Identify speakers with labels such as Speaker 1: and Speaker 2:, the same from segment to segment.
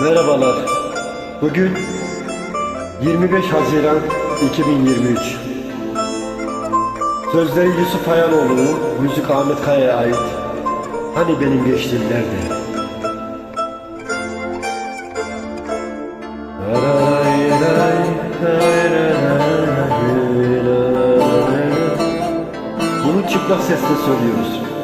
Speaker 1: Merhabalar. Bugün 25 Haziran 2023. Sözleri Yusuf Hayaloğlu'nun, müzik Ahmet Kaya'ya ait. Hani benim geçtiğim nerede? Bunu çıplak sesle söylüyoruz.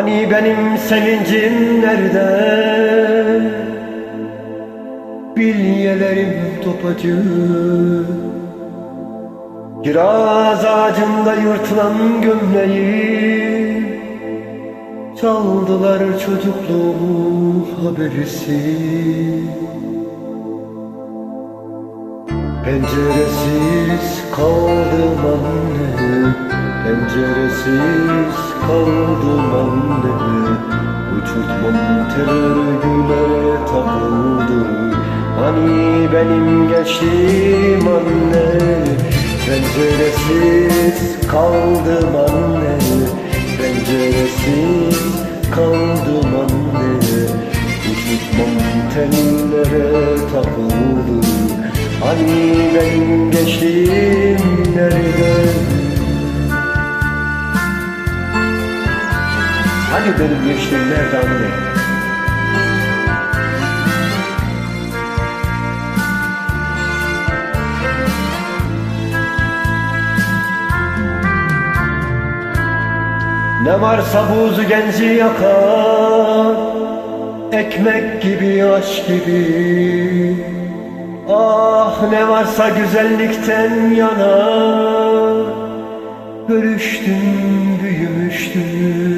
Speaker 1: Hani benim sevincim nerede? Bilyelerim topacı. Kiraz ağacında yırtılan gömleği Çaldılar çocukluğumu haberisi. Penceresiz kaldım anne Penceresiz kaldım anne Uçurtmam terör güle takıldı. Hani benim gençliğim anne? Penceresiz kaldım anne. Penceresiz kaldım anne. Uçurtmam tellere takıldı. Hani benim gençliğim nerede? Hani benim gençliğim nerede anne? Ne varsa buzu genci yakar Ekmek gibi aşk gibi Ah ne varsa güzellikten yana Görüştüm büyümüştüm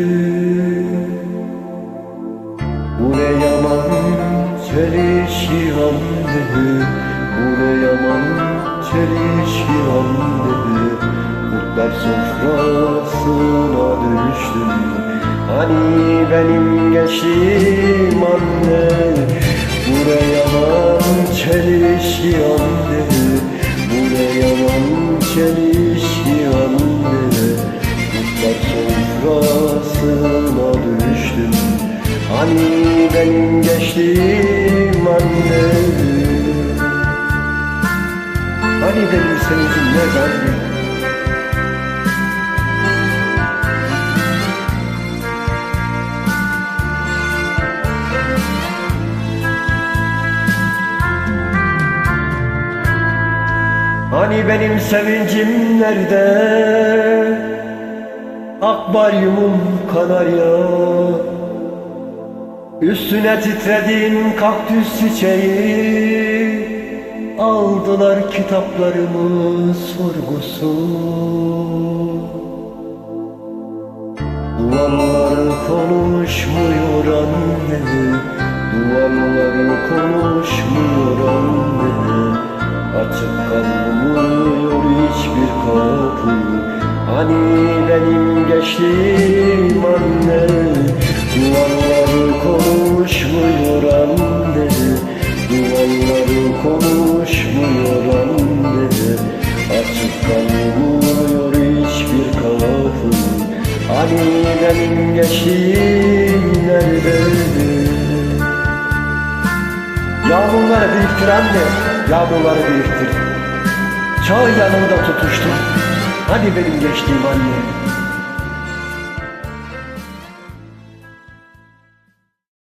Speaker 1: çelişki anne Kurtlar sofrasına düştüm Hani benim gençliğim anne. Bu ne yaman çelişki anne Bu ne yaman çelişki anne Kurtlar sofrasına düştüm Hani benim gençliğim anne Hani sevincim nerede anne Hani benim sevincim nerede? Akvaryumum kanarya Üstüne titrediğin kaktüs çiçeği Aldılar kitaplarımı sorgusu. Duvarlar konuşmuyor anne. Duvarlar konuşmuyor anne. Açık kalmıyor hiçbir kapı. Hani benim gençliğim Kalmıyor hiçbir kapı Hani benim gençliğim nerede? Yağmurları biriktir anne, yağmurları biriktir. Çağ yanında tutuştum. Hani benim gençliğim anne.